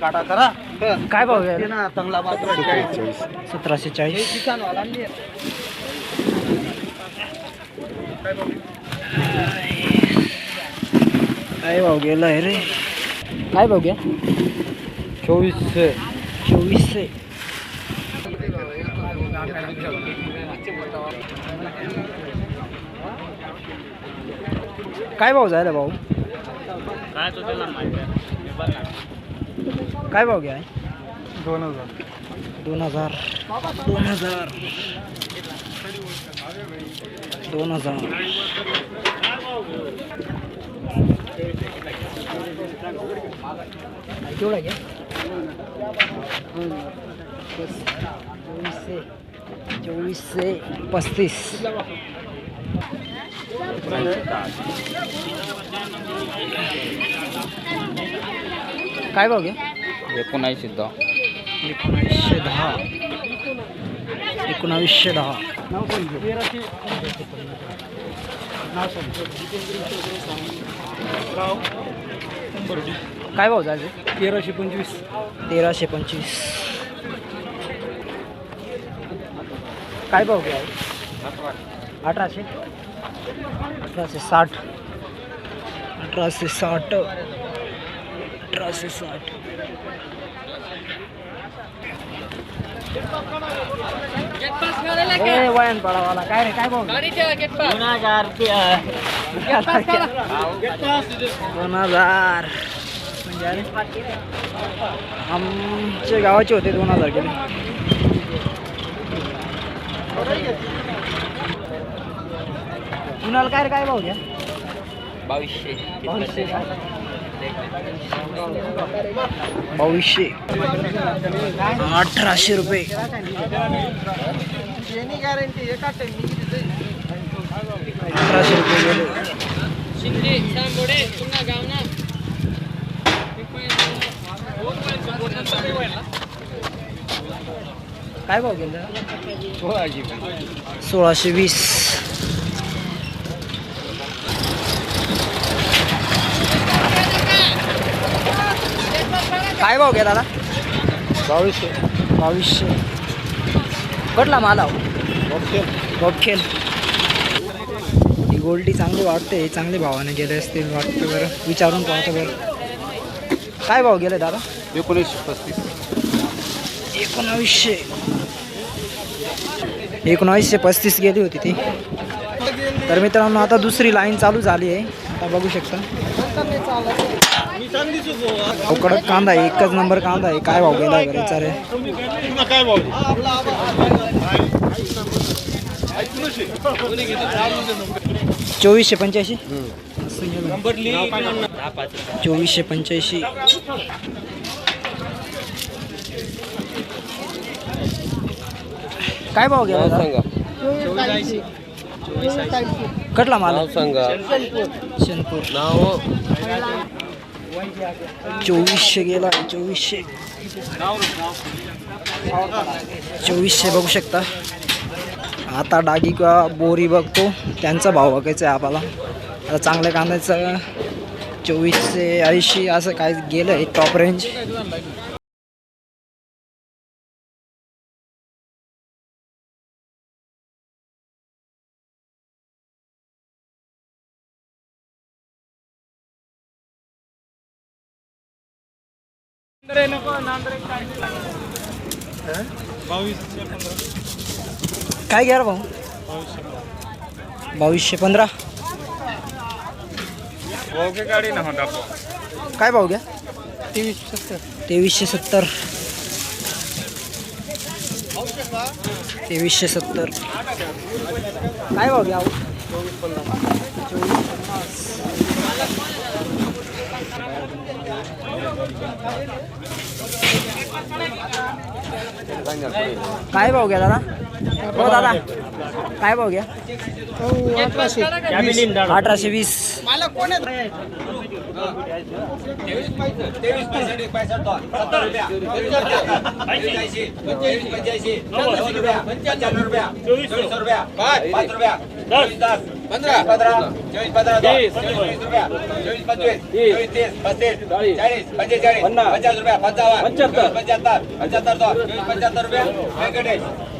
काटा करा काय भाव आहे ना चांगला सतराशे चाळीस. काय भाव गेला आहे रे? काय भाव घ्या? चोवीसशे. चोवीसशे. काय भाव जायला भाऊ? काय भाव घ्या दोन हजार. दोन हजार. दोन हजार. दोन हजार. केवढा घ्या? चोवीसशे. चोवीसशे पस्तीस. काय भाव घ्या एकोणाऐंशी दहा. एकोणावीसशे दहा. एकोणावीसशे दहा. काय भाव जायचे तेराशे पंचवीस. तेराशे पंचवीस. काय भाव घ्या अठराशे अठराशे साठ। अठराशे साठ। अठराशे साठ। वयन पडावाला काय रे काय दोन हज़ार दोन हज़ार। म्हणजे आमचे गावाचे होते दोन हज़ार गेले कुणाला काय रे काय भाव घ्या बावीसशे बावीसशे बावीसशे अठराशे रुपये। अठराशे रुपये काय भाव गेला सोळाशे वीस काय भाव घ्या दादा बावीसशे. बावीसशे. कटला माला बखेल ही गोल्डी चांगली वाटते चांगले भावाने गेले असतील वाटतं बरं. विचारून पाहतो बरं. काय भाव गेले दादा? एकोणीसशे पस्तीस. एकोणावीसशे. एकोणावीसशे पस्तीस गेली होती ती. तर मित्रांनो आता दुसरी लाईन चालू झाली आहे. आता बघू शकता. अहो, कडक कांदा आहे एकच नंबर कांदा आहे. काय भाव गेला बरं? चालेल काय भाऊ चोवीसशे पंच्याऐंशी? चोवीसशे पंच्याऐंशी. काय भाव गेला दादा? कटला माल? सांगा. शनपूर. नाव? चोवीसशे गेला चोवीसशे. चोवीसशे बघू शकता. आता डागी किंवा बोरी बघतो त्यांचा भाव बघायचा आहे आपल्याला. आता चांगल्या कांद्याचं चोवीसशे ऐंशी असं काय गेलं आहे टॉप रेंज काय घ्या भाऊ बावीसशे पंधरा गाडी ना होता काय भाव घ्या तेवीसशे सत्तर तेवीसशे सत्तर तेवीसशे सत्तर काय भाव घ्या चोवीस पन्नास काय भाव घ्या दादा हो दादा काय भाव घ्या अठराशे वीस चौबीस पंद्रह चौबीस रुपया पच्चीस चालीस रुपया पंचहत्तर पंचहत्तर पंचहत्तर पंचहत्तर रुपया वेंकटेश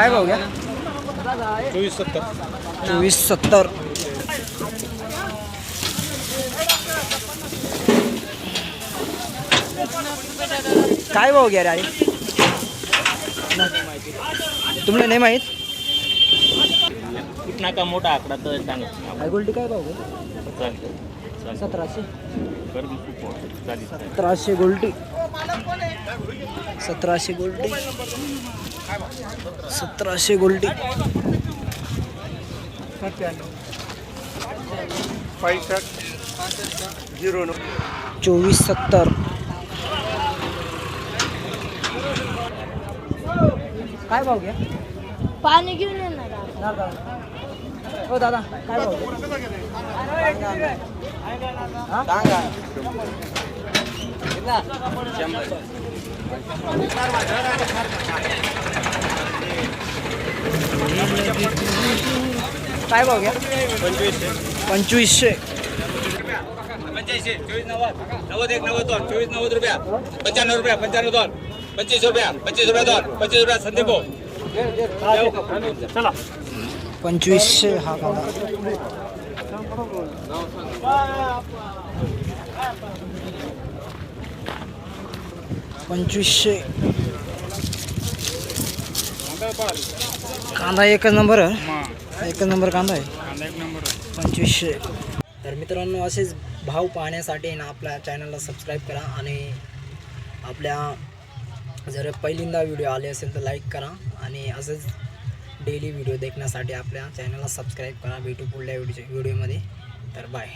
काय भाव घ्या? चोवीस सत्तर. चोवीस सत्तर. काय भाव घ्या रे तुम्हाला नाही माहीत? इतना का मोठा आकडा तर सांग. गोल्डी काय भाव? घ्या सतराशे. सतराशे गोल्डी. सतराशे गोल्डी. सतराशे गोल्डी. झिरो चोवीस सत्तर. काय भाव घ्या पाणी घेऊन येणार. हो दादा. काय भाव घ्या? हा? काय भाव घ्या पंचवीसशे पंच्याऐंशी चोवीस नव्वद नव्वद एक नव्वद दोन चोवीस नव्वद रुपया पंच्याण्णव रुपया पंच्याण्णव दोन पंचवीस रुपया पंचवीस रुपया दोन पंचवीस रुपया संदीप भाऊ पंचवीसशे हा पंचवीसशे. कांदा एकच नंबर एकच नंबर कांदा आहे. पंचवीसशे. तर मित्रांनो असेच भाव पाहण्यासाठी ना आपल्या चॅनलला सबस्क्राईब करा आणि आपल्या जर पहिल्यांदा व्हिडिओ आले असेल तर लाईक करा आणि असंच डेली व्हिडिओ देखण्यासाठी आपल्या चॅनलला सबस्क्राईब करा भेटू पुढल्या व्हिडिओ व्हिडिओमध्ये तर बाय